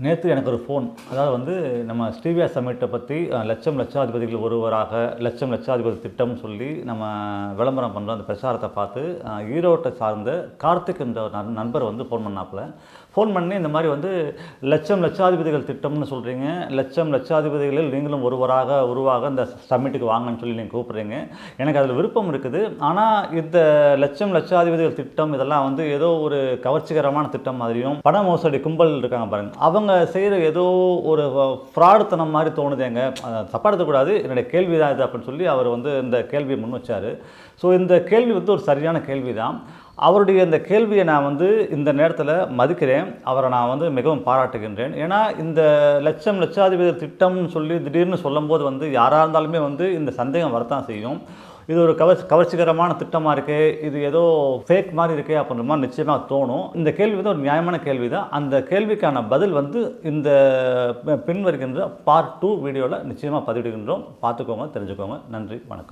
நேற்று எனக்கு ஒரு ஃபோன் அதாவது வந்து நம்ம ஸ்ரீவியா சமிட்டை பற்றி லட்சம் லட்சாதிபதிகள் ஒருவராக லட்சம் லட்சாதிபதி திட்டம் சொல்லி நம்ம விளம்பரம் பண்ணுறோம் அந்த பிரச்சாரத்தை பார்த்து ஈரோட்டை சார்ந்த கார்த்திக் என்ற ஒரு நண்- நண்பர் வந்து ஃபோன் பண்ணாப்புல. ஃபோன் பண்ணி இந்த மாதிரி வந்து லட்சம் லட்சாதிபதிகள் திட்டம்னு சொல்கிறீங்க லட்சம் லட்சாதிபதிகளில் நீங்களும் ஒருவராக உருவாக இந்த சம்மிட்டுக்கு வாங்கன்னு சொல்லி நீங்கள் கூப்பிட்றீங்க. எனக்கு அதில் விருப்பம் இருக்குது. ஆனால் இந்த லட்சம் லட்சாதிபதிகள் திட்டம் இதெல்லாம் வந்து ஏதோ ஒரு கவர்ச்சிகரமான திட்டம் மாதிரியும் பண மோசடி கும்பல் இருக்காங்க பாருங்கள் அவங்க செய்கிற ஏதோ ஒரு ஃப்ராடுத்தனம் மாதிரி தோணுதேங்க அதை தப்பாக எடுத்துக்கூடாது என்னுடைய கேள்வி தான் இது அப்படின்னு சொல்லி அவர் வந்து இந்த கேள்வியை முன் வச்சார். ஸோ இந்த கேள்வி வந்து ஒரு சரியான கேள்வி தான். அவருடைய இந்த கேள்வியை நான் வந்து இந்த நேரத்தில் மதிக்கிறேன். அவரை நான் வந்து மிகவும் பாராட்டுகின்றேன். ஏன்னா இந்த லட்சம் லட்சாதிபதி திட்டம்னு சொல்லி திடீர்னு சொல்லும்போது வந்து யாராக இருந்தாலுமே வந்து இந்த சந்தேகம் வரத்தான் செய்யும். இது ஒரு கவர் கவர்ச்சிகரமான திட்டமாக இருக்கே இது ஏதோ ஃபேக் மாதிரி இருக்கே அப்படின்ற மாதிரி நிச்சயமாக தோணும். இந்த கேள்வி வந்து ஒரு நியாயமான கேள்வி தான் அந்த கேள்விக்கான பதில் வந்து இந்த பின் வருகின்ற பார்ட் டூ வீடியோவில் நிச்சயமாக பதிவிடுகின்றோம். பார்த்துக்கோங்க தெரிஞ்சுக்கோங்க. நன்றி வணக்கம்.